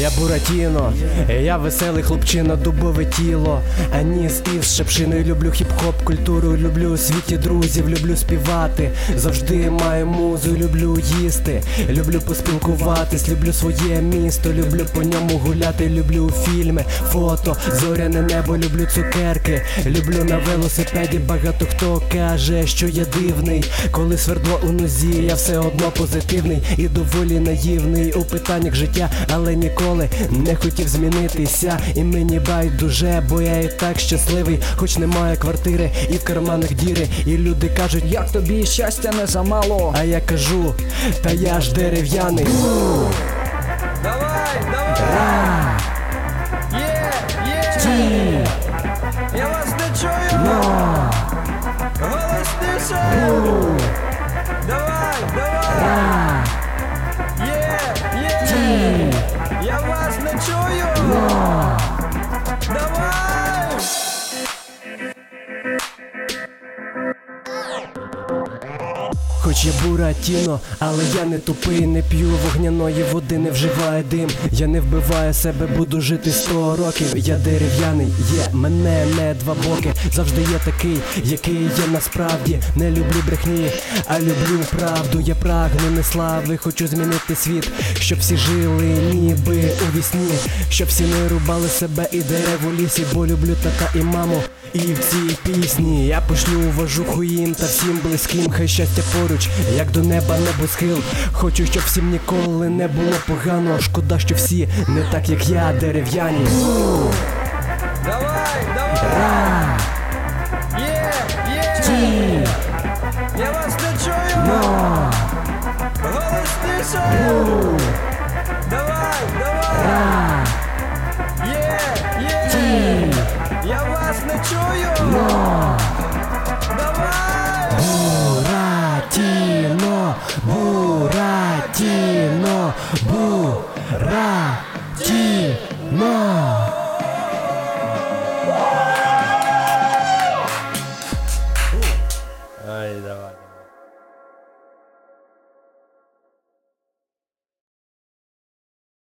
Я Буратіно, я веселий хлопчина, дубове тіло. Аніс із шепшиною люблю хіп-хоп культуру, люблю у світі друзів, люблю співати. Завжди маю музу, люблю їсти, люблю поспілкуватись, люблю своє місто, люблю по ньому гуляти, люблю фільми, фото, зоряне небо, люблю цукерки, люблю на велосипеді. Багато хто каже, що я дивний. Коли свердло у нозі, я все одно позитивний і доволі наївний у питаннях життя, але ніколи не хотів змінитися. І мені байдуже, бо я і так щасливий, хоч немає квартири, і в карманах діри. І люди кажуть, Як тобі щастя не замало? а я кажу, та я ж дерев'яний. Хоч я буратіно, але я не тупий, не п'ю вогняної води, не вживаю дим. Я не вбиваю себе, буду жити сто років. Я дерев'яний, є мене не два боки. Завжди є такий, який є насправді. Не люблю брехні, а люблю правду. Я прагну не слави, хочу змінити світ, щоб всі жили, ніби у вісні, щоб всі не рубали себе і дерев у лісі, бо люблю тата і маму. І в цій пісні я пошлю вожуху їм та всім близьким, хай щастя поруч, як до неба небосхил. Хочу, щоб всім ніколи не було погано. Шкода, що всі не так, як я, дерев'яні. Mom.